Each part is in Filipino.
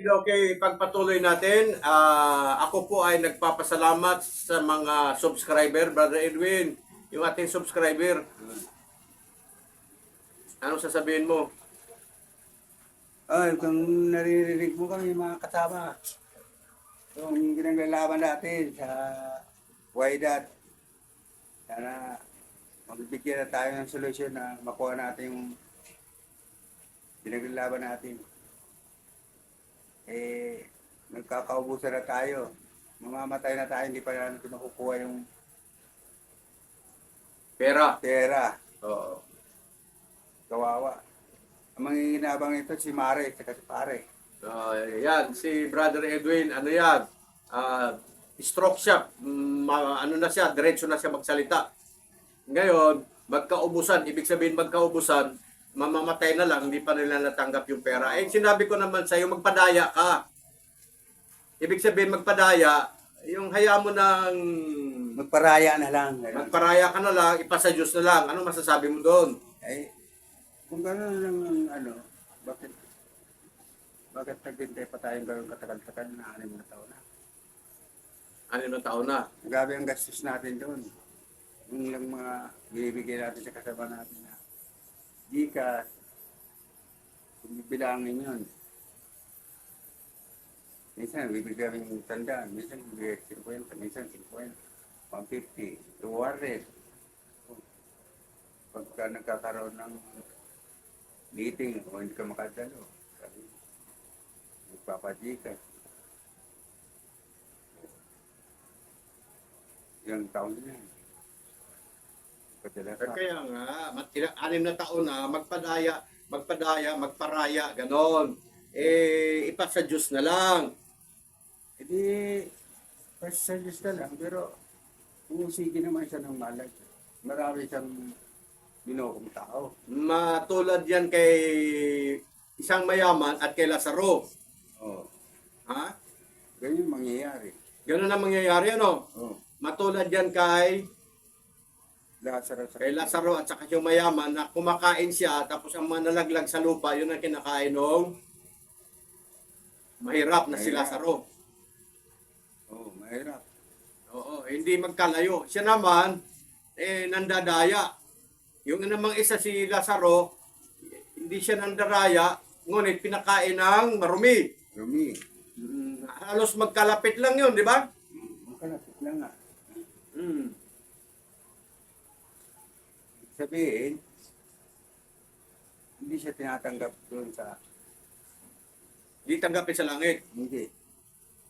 Okay, pagpatuloy natin, ah, ako po ay nagpapasalamat sa mga subscriber, Brother Edwin, yung ating subscriber. Anong sasabihin mo? Ay, kung naririnig mo kami mga kasama, yung ginaglalaban natin sa Waidat, sana magbigyan na tayo ng solusyon na makuha natin yung ginaglalaban natin. Eh, nagkakaubusan na tayo. Mamamatay na tayo, hindi pa natin makukuha yung Pera. pera. Oo. Kawawa. Ang manginginabang ito si Mare, saka si Pare. Ah, yan, si Brother Edwin, ano yan? Ah, stroke siya. Mm, ma- ano na siya, diretso na siya magsalita. Ngayon, magkaubusan, ibig sabihin magkaubusan, mamamatay na lang, hindi pa nila natanggap yung pera. Eh, sinabi ko naman sa'yo, magpadaya ka. Ibig sabihin, magpadaya, yung hayaan mo ng Magparaya na lang. ganun. magparaya ka na lang, ipasa Diyos na lang. Ano masasabi mo doon? Eh, kung gano'n lang ang ano, bakit bakit naghintay pa tayong gano'ng katagal-tagal na anim na taon na? Ano na taon na? Grabe ang gastos natin doon. Yung lang mga binibigay natin sa kasama natin na Gcash, kung bibilangin yun. Minsan, bibigyan ng tandaan. Minsan, bibigyan 50, minsan 50, 150, 200. Pagka nagkakaroon ng meeting o hindi ka makadalo, sabi, magpapadika. Yung taon na yan. Padala Eh, ka. Kaya nga, mat- ila- anim na taon na, magpadaya, magpadaya, magparaya, ganon. Eh, ipasa Diyos na lang. Hindi, first service na lang, pero umusigi naman siya ng malag. Marami siyang binokong tao. Matulad yan kay isang mayaman at kay Lazaro. Oh, Ha? ganyan mangyayari. Ganon ang mangyayari, ano? Oh, Matulad yan kay, Lazaro sa kay Lazaro at saka yung mayaman na kumakain siya tapos ang mga nalaglag sa lupa, yun ang kinakain ng mahirap na si Mahirap. Lazaro. Oh, mahirap. Oo, hindi magkalayo. Siya naman, eh, nandadaya. Yung namang isa si Lazaro, hindi siya nandaraya, ngunit pinakain ng marumi. Rumi, Mm, halos magkalapit lang yun, di ba? ang kalapit lang nga. Mm. Sabihin, hindi siya tinatanggap doon sa, Di tanggapin sa langit. hindi.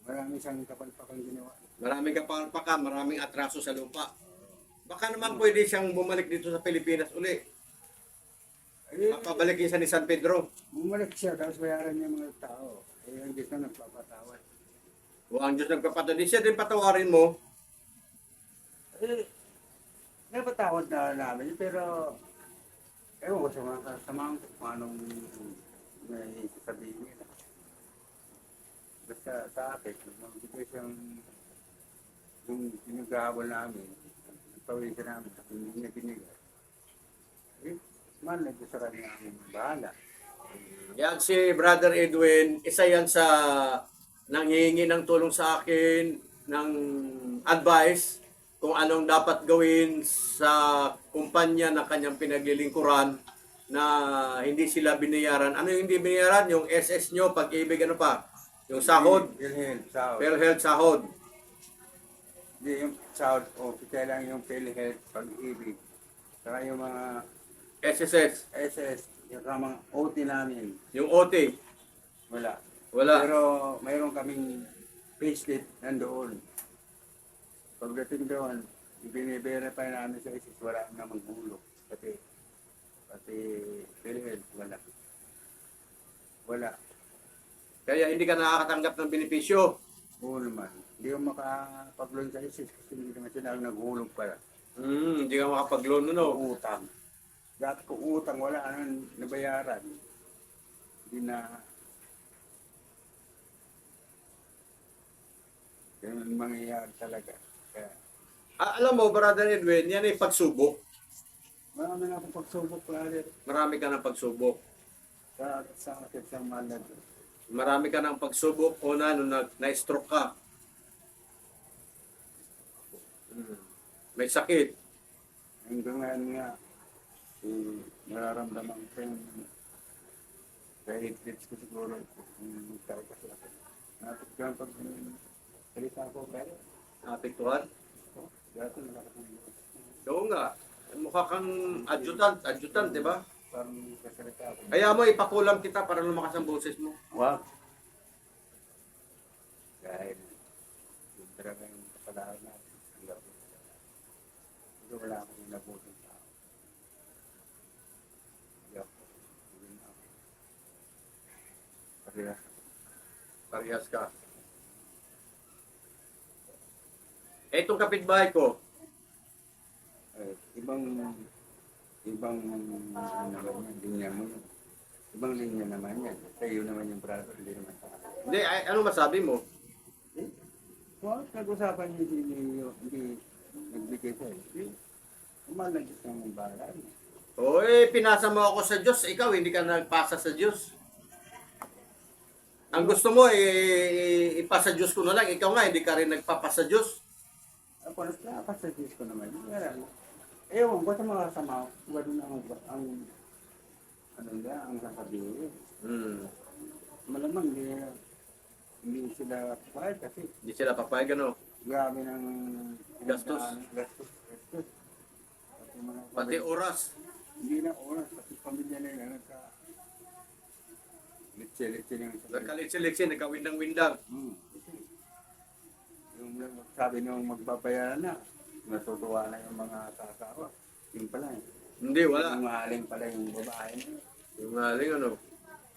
Marami siyang kapalpakang ginawa. Maraming kapalpakan, maraming atraso sa lupa. Baka naman pwede siyang bumalik dito sa Pilipinas uli. Eh, Mapabalikin siya ni San Pedro. bumalik siya, tapos bayaran niya mga tao. Eh, ang Diyos na nagpapatawad. O ang Diyos nagpapatawad. Di siya din patawarin mo. Eh, napatawad na namin, pero ewan ko sa mga kasamahan ko kung anong may sasabihin nila. Basta sa akin, magbigay siyang yung pinaghahabol namin, nagpawisan namin sa hindi niya binigay. Eh, man, nagdasa kanya ang bahala. Yan si Brother Edwin, isa yan sa nanghihingi ng tulong sa akin ng advice kung anong dapat gawin sa kumpanya na kanyang pinaglilingkuran na hindi sila binayaran. Ano yung hindi binayaran? Yung SS nyo, pag-ibig, ano pa? Yung sahod, PhilHealth, sahod. PhilHealth sahod. Hindi, yung sahod, o, kita lang yung PhilHealth, pag-ibig. Saka yung mga SSS, SS, yung mga OT namin, yung OT. wala. Wala. Pero mayroon kaming payslip nandoon. Pagdating doon, ibinibera pa namin sa ISIS, wala namang hulog. Pati, pati PhilHealth, wala. Wala. Kaya hindi ka nakakatanggap ng benepisyo. Oo naman. Hindi ko makapag-loan sa ISIS kasi hindi naman sila ang naghulog pala. Hmm, hindi ka makapag-loan, no? Utang. Dati ko utang, wala nang nabayaran. Hindi na... Ganun mangyayari talaga. Ah, alam mo, Brother Edwin, yan ay pagsubok. marami na akong pagsubok lalo Marami ka ng pagsubok. sa, sa akin sa malad. Marami ka ng pagsubok o na nung na, na-stroke ka. Mm. May sakit. Hanggang ngayon nga, eh, nararamdaman ko yung kahit hits ko siguro kasi ako. Napagkaan pag salita ko pero Apektuhan. dati nalakas ng Oo nga. Mukha kang adjutant. Adjutant, di ba? Kaya mo, ipakulam kita para lumakas ang boses mo. Wag. Dahil yung talaga yung kasalanan natin. Pero wala akong inabutin tao. Hindi ako. Hindi na ako. Parehas. Parehas ka. Etong kapitbahay ko, Eh, ibang ibang ano naman linya mo yun. Ibang linya naman yan. Sa iyo naman yung brother, hindi naman sa akin. hindi, ay, ano masabi mo? Eh, well, nag-usapan niyo hindi, hindi, hindi nagbigay iyo. Eh, umalag ng bahala. O eh, pinasa mo ako sa Diyos. Ikaw, hindi ka nagpasa sa Diyos. Ang gusto mo, eh, ipasa Diyos ko na lang. Ikaw nga, hindi ka rin nagpapasa Diyos. Ako, nakapasagis ko naman. Kaya, ewan ko sa mga kasama, gano'n ang, ang, ano nila, ang sasabihin. Hmm. Malamang hindi, hindi sila kahit kasi Hindi sila papayag, ano? grabe ng Gastos. gastos, gastos. Pati, mga Pati oras. hindi na oras, pati pamilya nila nagka litsi-litsi na yung Nagkalitsi-litsi, nagkawindang-windang. Hmm. Sabi nung magbabayaran na, natutuwa na yung mga kasawa. Yung pala eh. Hindi, wala. Yung mahaling pala yung babae na yun. Yung maling, ano?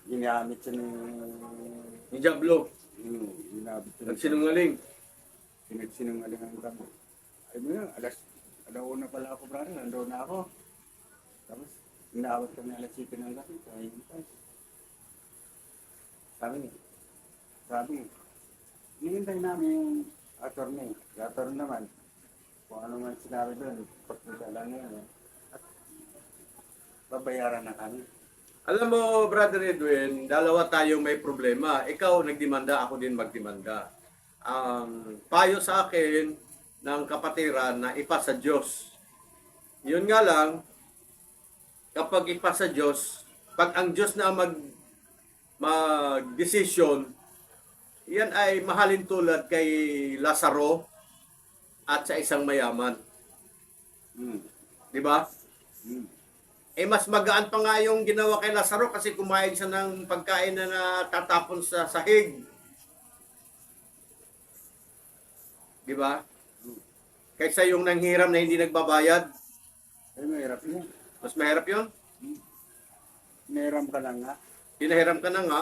Ginamit siya ng... Yung Diablo. Yung ginamit siya ng... Nagsinungaling. Sinagsinungaling ang kamo. Ay mo yun, alas... Alauna pala ako, brother. Nandoon na ako. Tapos, inaawat kami alas 7 ng gabi. Kaya yun pa. Sabi niya. Sabi niya. Hinihintay namin yung attorney. Attorney naman. Kung ano man sinabi doon, pagpunta lang yun. eh. At babayaran na kami. Alam mo, Brother Edwin, dalawa tayong may problema. Ikaw nagdemanda, ako din magdemanda. Ang payo sa akin ng kapatiran na ipasa Diyos. Yun nga lang, kapag ipasa Diyos, pag ang Diyos na mag mag-desisyon, yan ay mahalin tulad kay Lazaro at sa isang mayaman. Hmm. Di ba? Hmm. Eh mas magaan pa nga yung ginawa kay Lazaro kasi kumain siya ng pagkain na natatapon sa sahig. Di ba? Kaysa yung nanghiram na hindi nagbabayad. Ay, mahirap yun. Mas mahirap yun. Meram ka lang nga. Pinahiram ka na nga,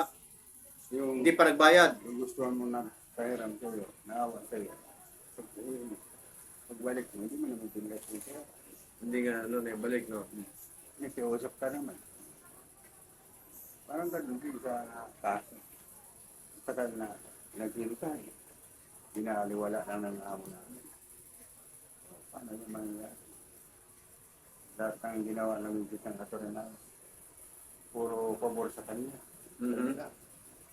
Yung hindi pa nagbayad. Kung gusto mo na pahiram sa'yo, naawa sa'yo. Eh, pagbalik mo, hindi mo naman tingas mo sa'yo. Hindi nga, ano, na balik, no? Kasi usap ka naman. Parang ganun din sa kaso. Tagal na naghintay. Binaliwala lang ng amo namin. So, paano naman yan? Lahat ng ginawa ng isang katulad na puro pabor sa kanya. Mhm.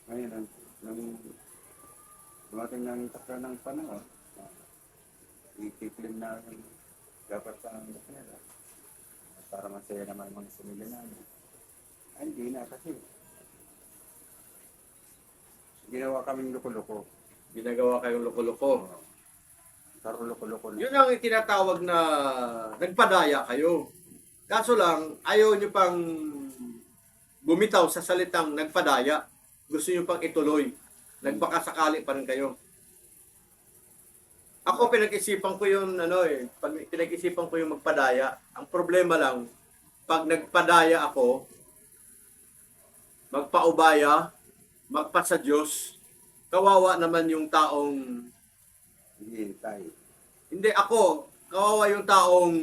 Ngayon, nang, nang dumating ng takla ng panahon, uh, itiklim na yung dapat sa ang nila. Para masaya naman mga pamilya namin. Ay, hindi na kasi. Ginawa kaming loko-loko. Ginagawa kayong loko-loko. Karo loko-loko na. Yun ang tinatawag na nagpadaya kayo. Kaso lang, ayaw nyo pang bumitaw sa salitang nagpadaya. Gusto nyo pang ituloy. Nagbakasakali pa rin kayo. Ako pinag-isipan ko yung ano eh, pag pinag-isipan ko yung magpadaya. Ang problema lang, pag nagpadaya ako, magpaubaya, magpa sa Diyos, kawawa naman yung taong Hindi hindi ako, kawawa yung taong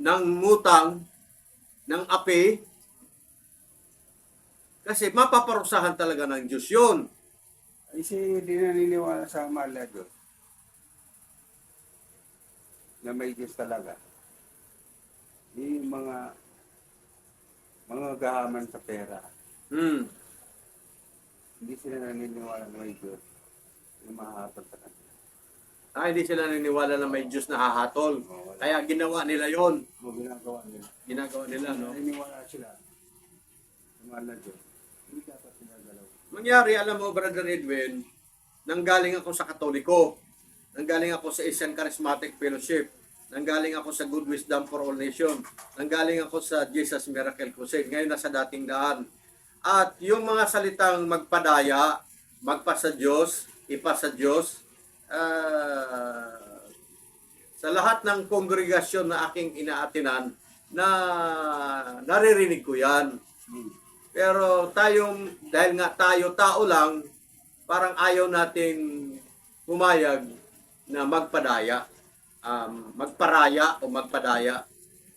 ng ngutang, ng api, kasi mapaparusahan talaga ng Diyos yun. Ay, si hindi naniniwala sa mahal na Diyos. Na may Diyos talaga. Yung mga mga gahaman sa pera. Hmm. hindi sila naniniwala na may Diyos. Yung mahahatol sa kanila. Ah, hindi sila naniniwala na may Diyos na hahatol. Kaya ginawa nila yon Kung ginagawa nila. Ginagawa nila, no? Naniniwala sila. Mahal na Diyos. Mangyari, alam mo, Brother Edwin, nanggaling ako sa Katoliko. Nanggaling ako sa Asian Charismatic Fellowship. Nanggaling ako sa Good Wisdom for All Nations. Nanggaling ako sa Jesus Miracle Crusade. Ngayon nasa dating daan. At yung mga salitang magpadaya, magpa sa Diyos, ipa sa Diyos, ah, sa lahat ng kongregasyon na aking inaatinan, na naririnig ko yan. Hmm. Pero tayong, dahil nga tayo tao lang, parang ayaw nating pumayag na magpadaya. Um, magparaya o magpadaya.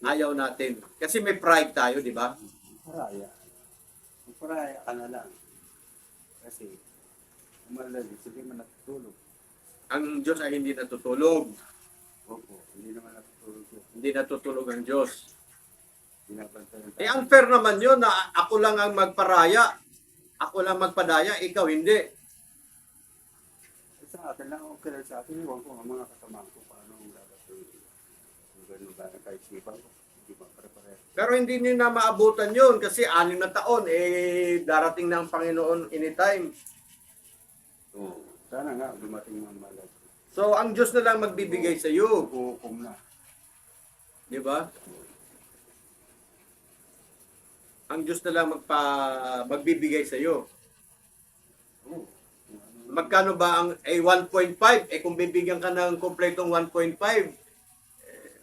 Ayaw natin. Kasi may pride tayo, di ba? Paraya. Paraya ka na lang. Kasi, Diyos, hindi man natutulog. Ang Diyos ay hindi natutulog. Opo, hindi naman natutulog. Hindi natutulog ang Diyos. Eh, unfair naman yun na ako lang ang magparaya. Ako lang magpadaya, ikaw hindi. Sa akin lang, okay lang sa akin. Iwan ko ang mga kasama ko paano ang gagawin. Kung ganun ba ang kaisipan ko. Pero hindi nyo na maabutan yun kasi anim na taon, eh, darating na ang Panginoon anytime. Oo. Sana nga, dumating ang malag. So, ang Diyos na lang magbibigay sa iyo. Hukom na. Di ba? Ang Diyos na lang magpa, magbibigay sa iyo. Magkano ba ang eh, 1.5? Eh kung bibigyan ka ng kompletong 1.5, eh,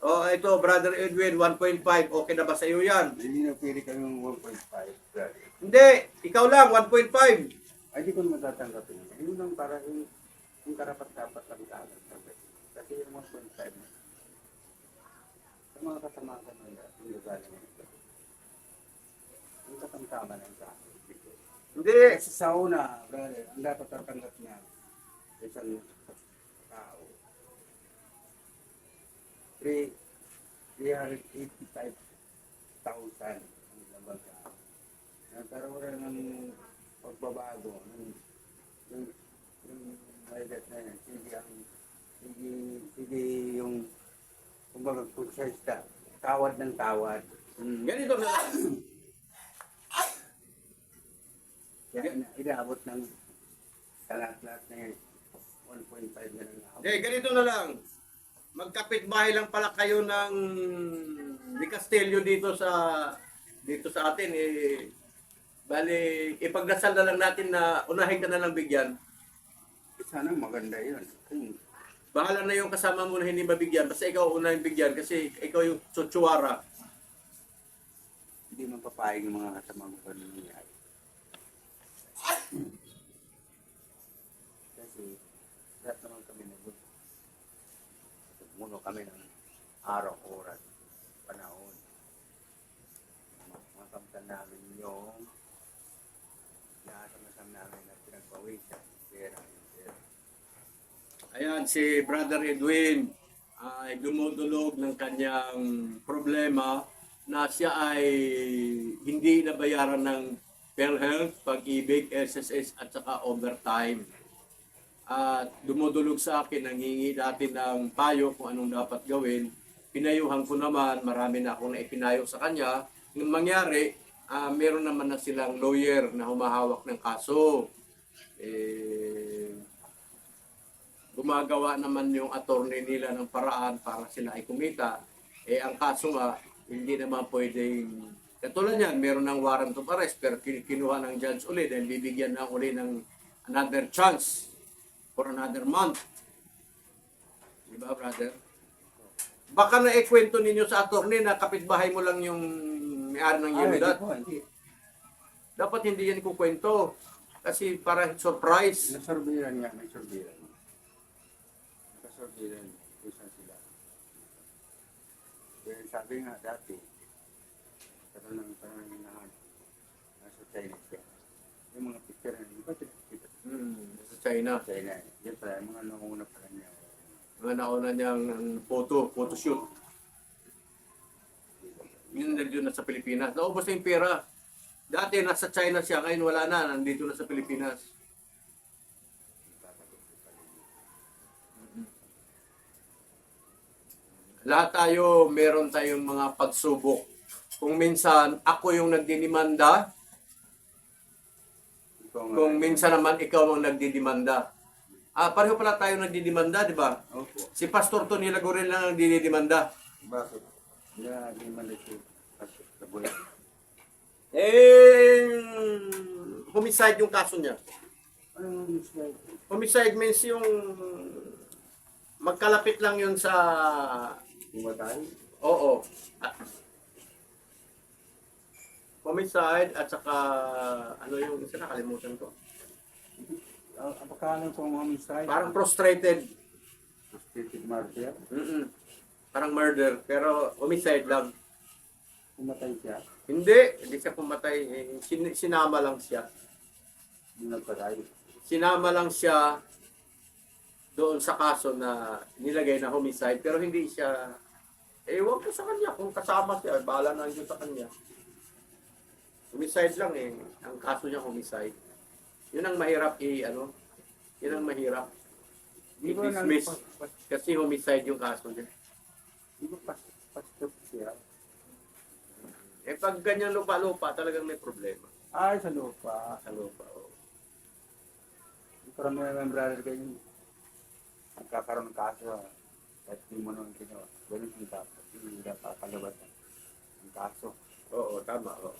oh ito brother Edwin 1.5, okay na ba sa iyo 'yan? Hindi na pili kami ng 1.5. brother. Hindi, ikaw lang 1.5. Ay, di ko naman tatanggapin. Yun lang para yung, yung karapat-dapat lang tatanggapin. Kasi yung 1.5 na. Sa mga kasama ko na yun, yung gagaling Yung katamtama na sa akin. Hindi. Kasi sa una, brother, ang dapat tatanggap niya, isang tao. 3 385,000 ang labag ka. Nagkaroon ng pagbabago ng yung yung maydat na yan. Sige ang sige, sige yung kumbaga konsesta, tawad ng tawad. Hmm, ganito na lang. Ina- inaabot ng kalat-lahat na yun. 1.5 na lang. Hindi, ganito na lang. Magkapit bahay lang pala kayo ng ni Castelio dito sa dito sa atin eh bali ipagdasal na lang natin na unahin ka na lang bigyan. Sana maganda yun. Kung Bahala na yung kasama mo na hindi mabigyan. Basta ikaw unahin bigyan kasi ikaw yung tsutsuwara. hindi man papayag yung mga ko na nangyari. Kasi lahat naman kami nabot. Muno kami ng araw, oras, panahon. Makamtan namin yung nakasamasam namin na pinagpawisan. Pera, yung pera. Ayan, si Brother Edwin ay dumudulog ng kanyang problema na siya ay hindi nabayaran ng PhilHealth, pag-ibig, SSS at saka overtime. At dumudulog sa akin, nangingi dati ng payo kung anong dapat gawin. Pinayuhan ko naman, marami na akong naipinayo sa kanya. Nung mangyari, ah, meron naman na silang lawyer na humahawak ng kaso. Eh, gumagawa naman yung attorney nila ng paraan para sila ay kumita. Eh, ang kaso nga, hindi naman pwedeng... Katulad yan, meron ng warrant of arrest, pero kin- kinuha ng judge uli dahil bibigyan na uli ng another chance for another month. Di ba, brother? Baka na ikwento ninyo sa attorney na kapitbahay mo lang yung may-ari ng Ah, unidad. hindi. Dapat hindi yan kukwento. Kasi para surprise. Nasorbiran nga, may sorbiran. Nakasorbiran, isa sila. Kaya sabi nga dati, karoon ng pananginahan, nasa China siya. Yung mga picture na pa kita Hmm, sa China. China. Yan pala, yung mga nanguna pala niya. mga nauna niyang photo, photo shoot. Yun na yun na sa Pilipinas. Naubos na yung pera. Dati nasa China siya, ngayon wala na, nandito na sa Pilipinas. Lahat tayo, meron tayong mga pagsubok. Kung minsan ako yung nagdidimanda, kung minsan naman ikaw ang nagdidimanda. Ah, pareho pala tayo nagdidimanda, di ba? Opo. Si Pastor Tony Lagorel lang ang dinidimanda. Bakit? Na, hindi man. Kasi, kabulan. Eh, homicide yung kaso niya. Anong mistake? Homicide means yung magkalapit lang yun sa... Kumatay? Oo. Homicide at saka ano yung isa nakalimutan ko. Ang ang pagkalan kong homicide. Parang prostrated. Prostitute martyr. Mm-mm. Parang murder pero homicide lang. Kumatay siya. Hindi, hindi siya pumatay. Eh, sin- sinama lang siya. Hindi nagpatay. Sinama lang siya doon sa kaso na nilagay na homicide pero hindi siya ewan ko sa kanya kung kasama siya bahala na yun sa kanya homicide lang eh ang kaso niya homicide yun ang mahirap i ano yun ang mahirap i-dismiss kasi homicide yung kaso niya di ba pas- pastor siya? eh pag ganyan lupa-lupa talagang may problema Ay, sa lupa. sa lupa oh. Parang may mga brother kayo. Nagkakaroon ng kaso. ah. Kahit hindi mo naman ginawa. Ganun yung dapat. Hindi dapat kalabas ang kaso. oo tama oo